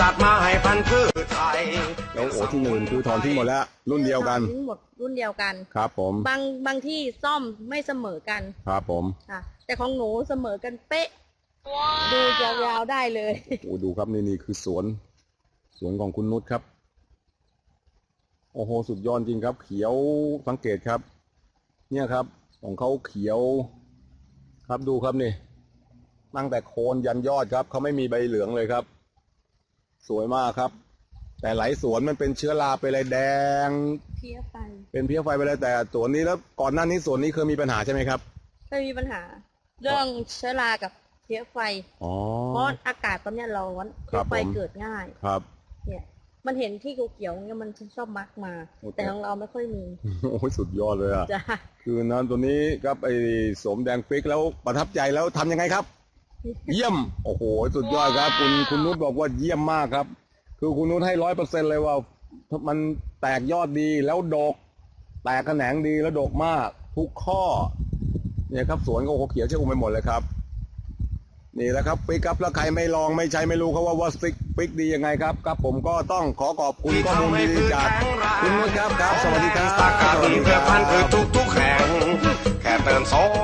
จัดมาให้พันธุ์พืชไทยแล้วโอ้ที่หนึ่งคือถอนทิ้งหมดแล้ว รุ่นเดียวกัน ทั้งหมดรุ่นเดียวกัน ครับผม บางบางที่ซ่อมไม่เสมอกันครับผมค่ะ แต่ของหนูเสมอกันเป๊ะ ดูยาวๆได้เลย โอ้ดูครับนี่นี่คือสวน สวนของคุณนุชครับ โอ้โห สุดยอดจริงครับ เขียวสังเกตครับ เนี่ยครับ ของเขาเขียว ครับดูครับนี่ ตั้งแต่โคนยันยอดครับ เขาไม่มีใบเหลืองเลยครับ สวยมากครับ แต่หลายสวนมันเป็นเชื้อราไปเลยแดง เพี้ยไฟเป็นเพี้ยไฟไปเลยแต่สวนนี้แล้วก่อนหน้านี้สวนนี้เคยมีปัญหาใช่ไหมครับไม่มีปัญหา เรื่องเชื้อรากับเพี้ยไฟอ๋อเพราะอากาศตอนเนี้ยร้อนครัเพี้บยไฟผมเกิดง่าย ครับ เนี่ย มันเห็นที่เขียวๆเนี่ยมันชอบมักมาโอเคแต่ของเราไม่ค่อยมีโอ้ยสุดยอดเลยอะจ้ะคือนั้นตัวนี้ครับไอ้สมแดงฟิกแล้วประทับใจแล้วทำยังไงครับ เยี่ยม โอ้โห สุดยอดครับ คุณคุณนุชบอกว่าเยี่ยมมากครับ คือคุณนุชให้ร้อยเปอร์เซ็นเลยว่า มันแตกยอดดีแล้วดก แตกแขนงดีแล้วดกมาก ทุกข้อ เนี่ยครับสวนก็โอ้โหเขียวเชื่อมไปหมดเลยครับ นี่แหละครับปิกครับแล้วใครไม่ลองไม่ใช้ไม่รู้เขาว่าว่าสติ๊กปิกดียังไงครับครับ ผมก็ต้องขอขอบคุณที่ข้อมูลทำให้ดีพืชๆจากแข็งแรงคุณนุชครับครับ สวัสดีครับสกัดสวัสดีคเพื่อรับพันธุ์พืชทุกๆแห่งแค่เติมโสม